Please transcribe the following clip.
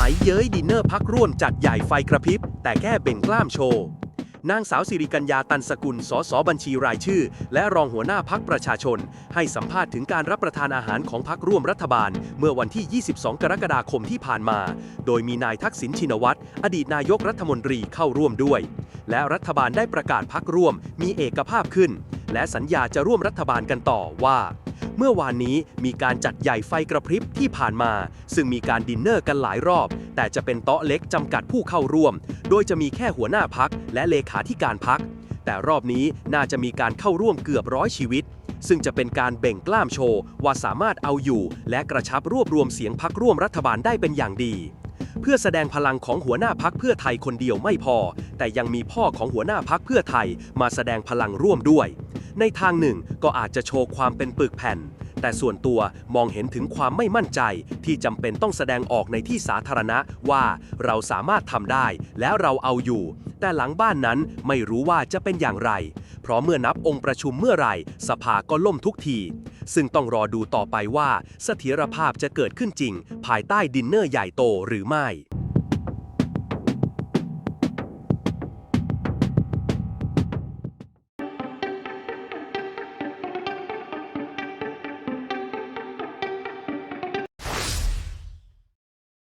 มัยเย้ยดินเนอร์พักร่วมจัดใหญ่ไฟกระพริบ แต่แค่เบ่งกล้ามโชว์ นางสาวสิริกัญญาตันสกุล สสบัญชีรายชื่อ และรองหัวหน้าพักประชาชน ให้สัมภาษณ์ถึงการรับประทานอาหารของพักร่วมรัฐบาล เมื่อวันที่ 22 กรกฎาคมที่ผ่านมา โดยมีนายทักษิณชินวัตร อดีตนายกรัฐมนตรีเข้าร่วมด้วย และรัฐบาลได้ประกาศพักร่วมมีเอกภาพขึ้น และสัญญาจะร่วมรัฐบาลกันต่อว่า เมื่อวานนี้มีการจัดใหญ่ไฟกระพริบที่ผ่านมา ซึ่งมีการดินเนอร์กันหลายรอบ แต่จะเป็นโต๊ะเล็กจำกัดผู้เข้าร่วม โดยจะมีแค่หัวหน้าพักและเลขาธิการพัก แต่รอบนี้น่าจะมีการเข้าร่วมเกือบร้อยชีวิต ซึ่งจะเป็นการเบ่งกล้ามโชว์ว่าสามารถเอาอยู่ และกระชับรวบรวมเสียงพักร่วมรัฐบาลได้เป็นอย่างดีเพื่อแสดงพลังของหัวหน้าพักเพื่อไทยคนเดียวไม่พอ แต่ยังมีพ่อของหัวหน้าพักเพื่อไทยมาแสดงพลังร่วมด้วย ในทางหนึ่งก็อาจจะโชว์ความเป็นปึกแผ่น แต่ส่วนตัวมองเห็นถึงความไม่มั่นใจ ที่จำเป็นต้องแสดงออกในที่สาธารณะว่าเราสามารถทำได้ แล้วเราเอาอยู่ แต่หลังบ้านนั้นไม่รู้ว่าจะเป็นอย่างไร เพราะเมื่อนับองค์ประชุมเมื่อไหร่ สภาก็ล่มทุกที ซึ่งต้องรอดูต่อไปว่าเสถียรภาพจะเกิดขึ้นจริง ภายใต้ดินเนอร์ใหญ่โตหรือไม่